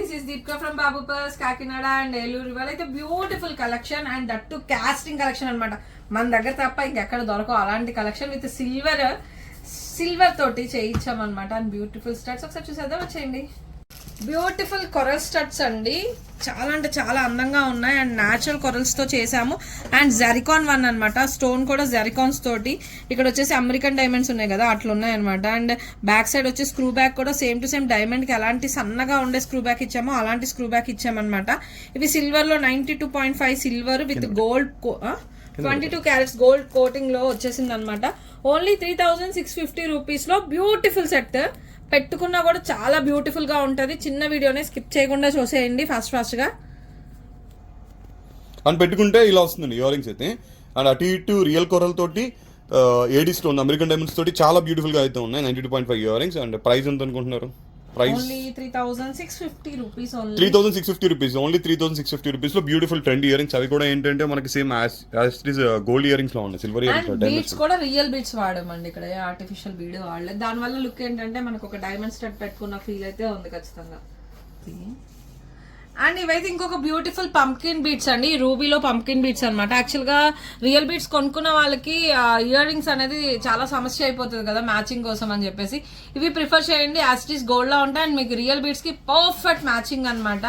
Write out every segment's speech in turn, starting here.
This is Deepka from బాబుపర్స్ Kakinada and Eluru ఇవాళ అయితే beautiful collection and that too casting collection అనమాట మన దగ్గర తప్ప ఇంకెక్కడ దొరకవు. అలాంటి కలెక్షన్ విత్ సిల్వర్ సిల్వర్ తోటి చేయించామన్నమాట. అండ్ బ్యూటిఫుల్ స్టార్ట్స్ ఒకసారి చూసేద్దాం వచ్చేయండి. బ్యూటిఫుల్ కొరల్ స్టడ్స్ అండి. చాలా అంటే చాలా అందంగా ఉన్నాయి. అండ్ న్యాచురల్ కొరల్స్తో చేసాము అండ్ జెరికాన్ వన్ అన్నమాట. స్టోన్ కూడా జెరికాన్స్ తోటి. ఇక్కడ వచ్చేసి అమెరికన్ డైమండ్స్ ఉన్నాయి కదా అట్లా ఉన్నాయి అనమాట అండ్ బ్యాక్ సైడ్ వచ్చి స్క్రూ బ్యాక్ కూడా సేమ్ టు సేమ్ డైమండ్కి ఎలాంటి సన్నగా ఉండే స్క్రూ బ్యాక్ ఇచ్చామో అలాంటి స్క్రూ బ్యాక్ ఇచ్చామన్నమాట. ఇవి సిల్వర్లో ninety two point five silver with gold twenty two carats gold కోటింగ్లో వచ్చేసింది అనమాట only three thousand six fifty రూపీస్లో బ్యూటిఫుల్ సెట్ పెట్టుకున్నా కూడా చాలా బ్యూటిఫుల్గా ఉంటుంది. చిన్న వీడియోనే స్కిప్ చేయకుండా చూసేయండి ఫాస్ట్ ఫాస్ట్గా అని పెట్టుకుంటే ఇలా వస్తుందండి ఇయర్ రింగ్స్ అయితే. అండ్ అటు ఇటు రియల్ కొరల్ తోటి ఏడీ స్టోన్ అమెరికన్ డైమండ్స్ తోటి చాలా బ్యూటిఫుల్గా అయితే ఉన్నాయి. Ninety two point five earrings and price ఎంత అనుకుంటున్నారు? Price only three thousand six fifty rupees only three thousand six fifty rupees only three thousand six fifty రూపీస్లో beautiful trend earrings అవి కూడా ఏంటంటే మనకి సేమ్ యాజ్ గోల్డ్ ఇయర్ రింగ్స్లో ఉన్నాయి silver ear beads కూడా రియల్ బీడ్స్ వాడామండి ఇక్కడ ఆర్టిఫిషియల్ బీడ్ వాడలేదు. దాని వల్ల లుక్ ఏంటంటే మనకు ఒక డైమండ్ స్టడ్ పెట్టుకున్న ఫీల్ అయితే ఉంది ఖచ్చితంగా. అండ్ ఇవైతే ఇంకొక బ్యూటిఫుల్ పంకిన్ బీట్స్ అండి. రూబీలో పంకిన్ బీట్స్ అనమాట యాక్చువల్గా రియల్ బీట్స్ కొనుక్కున్న వాళ్ళకి ఇయర్ రింగ్స్ అనేది చాలా సమస్య అయిపోతుంది కదా మ్యాచింగ్ కోసం అని చెప్పేసి. ఇవి ప్రిఫర్ చేయండి. యాస్టీస్ గోల్డ్లో ఉంటాయి. అండ్ మీకు రియల్ బీట్స్కి పర్ఫెక్ట్ మ్యాచింగ్ అనమాట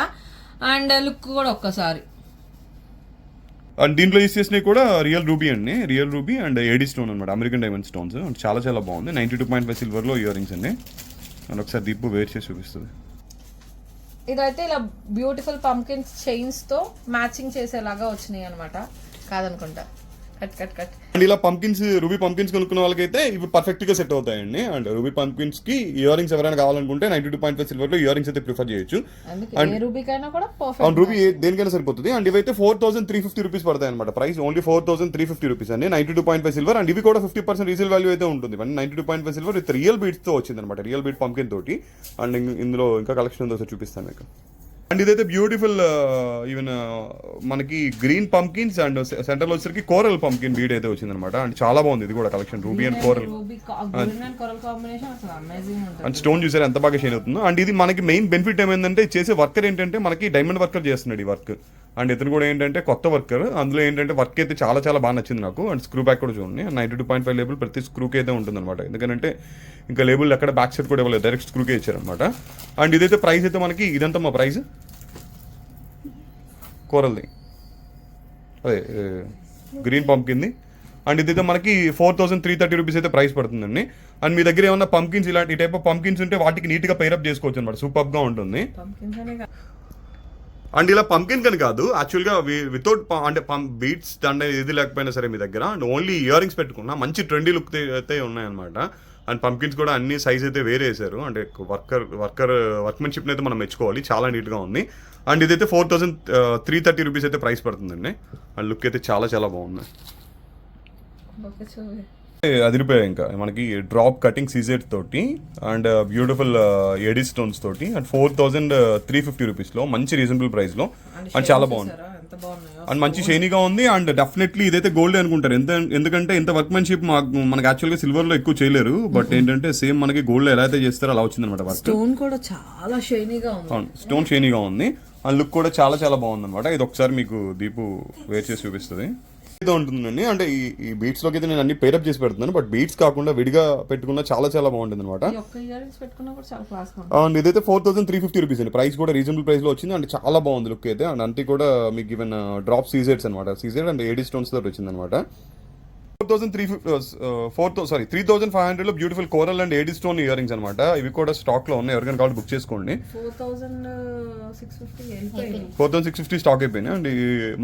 అండ్ లుక్ కూడా ఒక్కసారి. అండ్ దీంట్లో యూస్ చేసినవి కూడా రియల్ రూబీ అండి. Real ruby and AD stone అనమాట అమెరికన్ డైమండ్ స్టోన్స్ అండ్ చాలా చాలా బాగుంది. నైన్టీ టూ పాయింట్ ఫైవ్ సిల్వర్లో ఇయర్ రింగ్స్ అండి. అండ్ ఒకసారి దీపు వేర్ చేసి చూపిస్తుంది. ఇదైతే ఇలా బ్యూటిఫుల్ పంకిన్ చైన్స్తో మ్యాచింగ్ చేసేలాగా వచ్చినాయి అనమాట కాదనుకుంటా. ఇలా పంకిన్స్ రూబీ పంకిన్స్ కొనుక్కున్న వాళ్ళకైతే ఇవి పర్ఫెక్ట్గా సెట్ అవుతాయండి. అండ్ రూబీ పంకిన్స్కి ఇయర్ రింగ్స్ ఎవరైనా కావాలనుకుంటే నైన్టీ టూ పాయింట్ ఫైవ్ సిల్వర్లో ఇయర్ రింగ్స్ అయితే ప్రిఫర్ చేయొచ్చు పర్ఫెక్ట్ రూబీ దేనికైనా సరిపోతుంది. అండ్ ఇవైతే four thousand three fifty rupees పడతాయి అనమాట price only four thousand three fifty rupees అండి. Ninety two point five silver and ఇవి కూడా ఫిఫ్టీ పర్సెంట్ రీసేల్ వాల్యూ అయితే ఉంటుంది. అండి ninety two point five silver with real బీట్స్తో వచ్చింది అనమాట రియల్ బీట్ పంకిన్ తోటి. అండ్ ఇందులో ఇంకా కలెక్షన్ ఉందో చూపిస్తాను మీకు. అండ్ ఇదైతే బ్యూటిఫుల్ ఈవెన్ మనకి గ్రీన్ పంకిన్స్ అండ్ సెంటర్లో వచ్చేసరికి కోరల్ పంకిన్ బీడ్ అయితే వచ్చింది అనమాట అండ్ చాలా బాగుంది ఇది కూడా collection ruby and coral. And stone చూసారు ఎంత బాగా షైన్ అవుతుందో. అండ్ ఇది మనకి మెయిన్ బెనిఫిట్ ఏమైందంటే చేసే వర్కర్ ఏంటంటే మనకి డైమండ్ వర్కర్ చేస్తున్నాడు ఈ వర్క్. అండ్ ఇతను కూడా ఏంటంటే కొత్త వర్కర్. అందులో ఏంటంటే వర్క్ అయితే చాలా చాలా బాగా నచ్చింది నాకు. అండ్ స్క్రూ బ్యాక్ కూడా చూడండి. Ninety two point five label ప్రతి స్క్రూకి అయితే ఉంటుంది అనమాట ఎందుకంటే ఇంకా లేబుల్ ఎక్కడ బ్యాక్ సైడ్ కూడా ఇవ్వలేదు. డైరెక్ట్ స్క్రూకే ఇచ్చారనమాట అండ్ ఇదైతే ప్రైస్ అయితే మనకి ఇదంతా మా ప్రైస్ కూరల్ది. అదే గ్రీన్ పంకింది అండ్ ఇదైతే మనకి four thousand three thirty rupees అయితే ప్రైస్ పడుతుందండి. అండ్ మీ దగ్గర ఏమన్నా పంకిన్స్ ఇలాంటి ఈ టైప్ ఆఫ్ పంకిన్స్ ఉంటే వాటికి నీట్గా పేరప్ చేసుకోవచ్చు అనమాట సూపర్గా ఉంటుంది. అండ్ ఇలా పంకిన్ కని కాదు యాక్చువల్గా వితౌట్ అంటే బీట్స్ దండ ఇది లేకపోయినా సరే మీ దగ్గర అండ్ ఓన్లీ ఇయర్ రింగ్స్ పెట్టుకున్నా మంచి ట్రెండీ లుక్ అయితే ఉన్నాయన్నమాట. అండ్ పంకిన్స్ కూడా అన్ని సైజ్ అయితే వేరే వేశారు అంటే వర్కర్ వర్కర్ వర్క్మెన్షిప్ని అయితే మనం మెచ్చుకోవాలి. చాలా నీట్గా ఉంది. అండ్ ఇదైతే four thousand three thirty rupees అయితే ప్రైస్ పడుతుందండి. అండ్ లుక్ అయితే చాలా చాలా బాగుంది. అదిరిపోయాయి ఇంకా. మనకి డ్రాప్ కటింగ్ సీజెట్ తోటి అండ్ బ్యూటిఫుల్ ఎడీ స్టోన్స్ తోటి and four thousand three fifty రూపీస్లో మంచి రీజనబుల్ ప్రైస్లో అండ్ చాలా బాగుంది. అండ్ మంచి షైనీగా ఉంది. అండ్ డెఫినెట్లీ ఇదైతే గోల్డ్ అనుకుంటారు. ఎంత ఎందుకంటే ఇంత వర్క్మెన్షిప్ మనకి యాక్చువల్గా సిల్వర్లో ఎక్కువ చేయలేరు. బట్ ఏంటంటే సేమ్ మనకి గోల్డ్ ఎలా అయితే చేస్తారో అలా వచ్చిందనమాట వర్క్. స్టోన్ కూడా చాలా షైనీగా ఉంది. స్టోన్ షైనీగా ఉంది. అండ్ లుక్ కూడా చాలా చాలా బాగుంది అనమాట ఇది ఒకసారి మీకు దీపు వేర్ చేసి చూపిస్తుంది. ఉంటుందండి. అంటే ఈ ఈ బీట్స్లోకి అయితే నేను అన్ని పేరప్ చేసి పెడుతున్నాను. బట్ బీట్స్ కాకుండా విడిగా పెట్టుకున్నా చాలా చాలా బాగుంటుంది అనమాట అండ్ ఇదైతే four thousand three fifty rupees అండి. ప్రైస్ కూడా రీజనబుల్ ప్రైస్లో వచ్చింది. అండ్ చాలా బాగుంది లుక్ అయితే. అండ్ అంతే కూడా మీకు ఈవెన్ డ్రాప్ సీజెడ్స్ అనమాట సీజెడ్ అండ్ ఏడీ స్టోన్స్ తోటి వచ్చింది అనమాట four thousand three four sorry three thousand five హండ్రెడ్లో beautiful coral and AD stone earrings అనమాట ఇవి కూడా స్టాక్లో ఉన్నాయి. ఎవరికైనా కావాలి బుక్ చేసుకోండి. Four thousand six fifty stock అయిపోయినాయి అండ్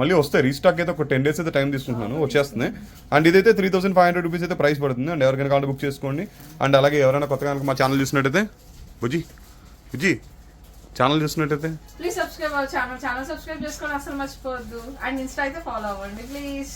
మళ్ళీ వస్తాయి. రీస్టాక్ అయితే ఒక టెన్ డేస్ అయితే టైం తీసుకుంటున్నాను. వచ్చేస్తుంది. అండ్ ఇదైతే three thousand five hundred rupees అయితే ప్రైస్ పడుతుంది. అండ్ ఎవరికైనా కావాలి బుక్ చేసుకోండి. అండ్ అలాగే ఎవరైనా కొత్తగా కనుక మా ఛానల్ చూసినట్టయితే బుజ్జి బుజ్జి ఛానల్ చూసినట్టయితే. Please subscribe our channel channel subscribe చేసుకొని అసలు మర్చిపోవద్దు. అండ్ ఇన్స్టా అయితే ఫాలో అవ్వండి ప్లీజ్